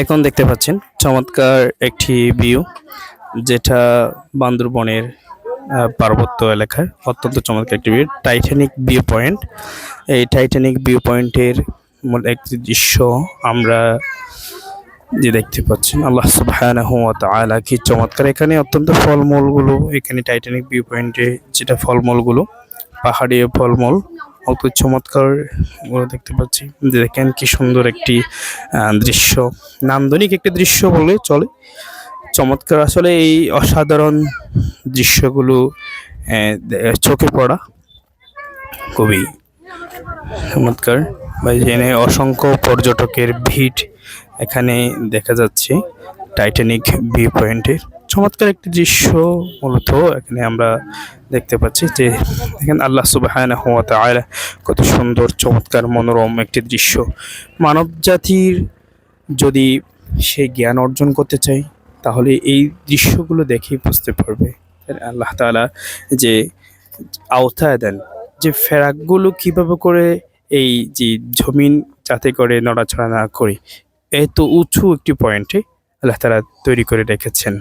এখন দেখতে পাচ্ছেন চমৎকার একটি ভিউ যেটা বান্দরবনের পার্বত্য এলাকার অত্যন্ত চমৎকার একটি ভিউ টাইটানিক ভিউ পয়েন্ট এই টাইটানিক ভিউ পয়েন্টের একটি দৃশ্য আমরা যে দেখতে পাচ্ছেন, আল্লাহ সুবহানাহু ওয়া তাআলা কি চমৎকার। এখানে অত্যন্ত ফলমূলগুলো, এখানে টাইটানিক ভিউ পয়েন্টে যেটা ফলমূলগুলো, পাহাড়ি ফলমূল অত চমৎকারগুলো দেখতে পাচ্ছি। দেখেন কি সুন্দর একটি দৃশ্য। নান্দনিক একটি দৃশ্য বলে চলে। চমৎকার আসলে এই অসাধারণ দৃশ্যগুলো চোখে পড়া খুবই চমৎকার। বা এখানে অসংখ্য পর্যটকের ভিড় এখানে দেখা যাচ্ছে, টাইটানিক ভিউ পয়েন্টের চমৎকার একটি দৃশ্য মূলত এখানে আমরা দেখতে পাচ্ছি যে এখানে আল্লাহ সুবহানাহু ওয়া তাআলা কত সুন্দর, চমৎকার, মনোরম একটি দৃশ্য। মানব জাতির যদি সে জ্ঞান অর্জন করতে চায়, তাহলে এই দৃশ্যগুলো দেখেই বুঝতে পারবে। আল্লাহ তাআলা যে আওতায় দেন, যে ফেরাকগুলো কীভাবে করে এই যে জমিন যাতে করে নড়াচড়া না করে, এত উঁচু একটি পয়েন্টে আল্লাহ তাআলা তৈরি করে রেখেছেন।